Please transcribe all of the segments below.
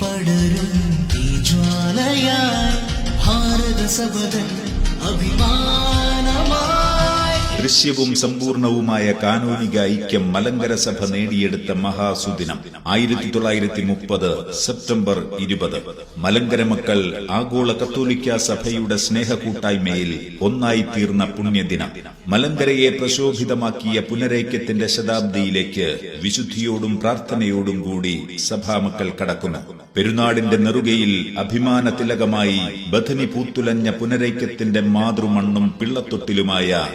പടരും തീജ്വാലയായി ഭാരത സബദൻ അഭിമാന ദൃശ്യവും സമ്പൂർണവുമായ കാനൂനിക ഐക്യം മലങ്കര സഭ നേടിയെടുത്ത മഹാസുദിനം. ആയിരത്തി തൊള്ളായിരത്തി മുപ്പത് സെപ്റ്റംബർ ഇരുപത്. മലങ്കര മക്കൾ ആഗോള കത്തോലിക്ക സഭയുടെ സ്നേഹകൂട്ടായ്മയിൽ ഒന്നായി തീർന്ന പുണ്യദിനം. മലങ്കരയെ പ്രശോഭിതമാക്കിയ പുനരൈക്യത്തിന്റെ ശതാബ്ദിയിലേക്ക് വിശുദ്ധിയോടും പ്രാർത്ഥനയോടും കൂടി സഭാമക്കൾ കടക്കുന്നു. പെരുന്നാടിന്റെ നെറുകയിൽ അഭിമാന തിലകമായി ബഥനി പൂത്തുലഞ്ഞ പുനരൈക്യത്തിന്റെ മാതൃമണ്ണും പിള്ളത്തൊട്ടിലുമായ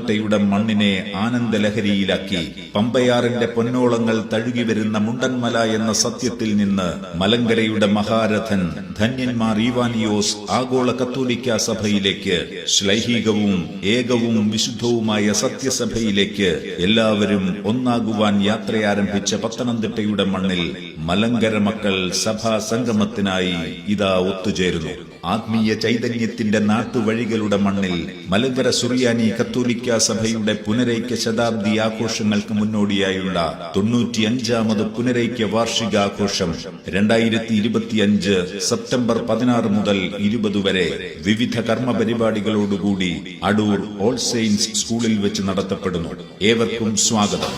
പത്തനംതിട്ടയുടെ മണ്ണിനെ ആനന്ദലഹരിയിലാക്കി പമ്പയാറിന്റെ പൊന്നോളങ്ങൾ തഴുകി വരുന്ന മുണ്ടന്മല എന്ന സത്യത്തിൽ നിന്ന് മലങ്കരയുടെ മഹാരഥൻ ധന്യന്മാർ ഈവാനിയോസ് ആഗോള കത്തോലിക്ക സഭയിലേക്ക് ശ്ലൈഹികവും ഏകവും വിശുദ്ധവുമായ സത്യസഭയിലേക്ക് എല്ലാവരും ഒന്നാകുവാൻ യാത്രയാരംഭിച്ച പത്തനംതിട്ടയുടെ മണ്ണിൽ മലങ്കര മക്കൾ സഭാ സംഗമത്തിനായി ഇതാ ഒത്തുചേരുന്നു. ആത്മീയ ചൈതന്യത്തിന്റെ നാട്ടുവഴികളുടെ മണ്ണിൽ മലങ്കര സുറിയാനി കത്തോലിക്ക സഭയുടെ പുനരൈക്യ ശതാബ്ദി ആഘോഷങ്ങൾക്ക് മുന്നോടിയായുള്ള തൊണ്ണൂറ്റിയഞ്ചാമത് പുനരൈക്യ വാർഷികാഘോഷം രണ്ടായിരത്തി ഇരുപത്തിയഞ്ച് സെപ്റ്റംബർ പതിനാറ് മുതൽ ഇരുപത് വരെ വിവിധ കർമ്മ പരിപാടികളോടുകൂടി അടൂർ ഓൾ സെയിൻസ് സ്കൂളിൽ വെച്ച് നടത്തപ്പെടുന്നു. ഏവർക്കും സ്വാഗതം.